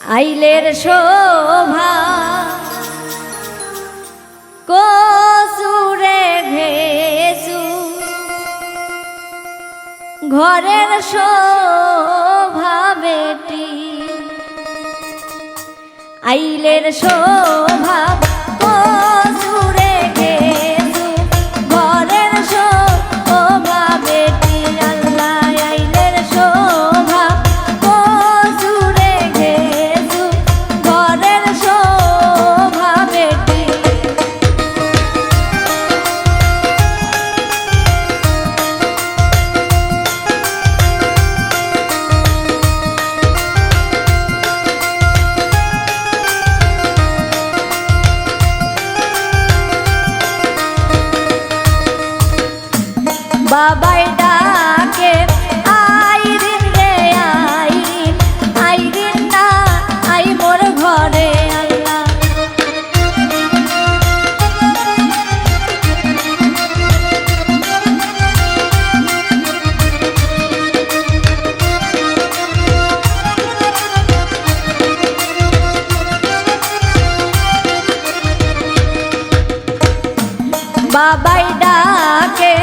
আইলের শোভা কসুরে ঘেসু ঘরের শোভা বেটি আইলের শোভা বাবাই ডাকে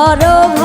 ধরো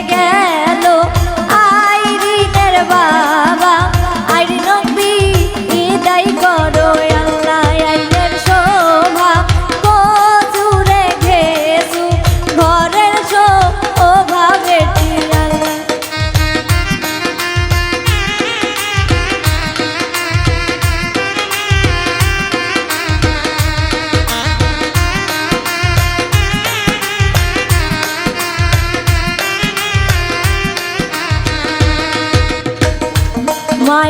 again.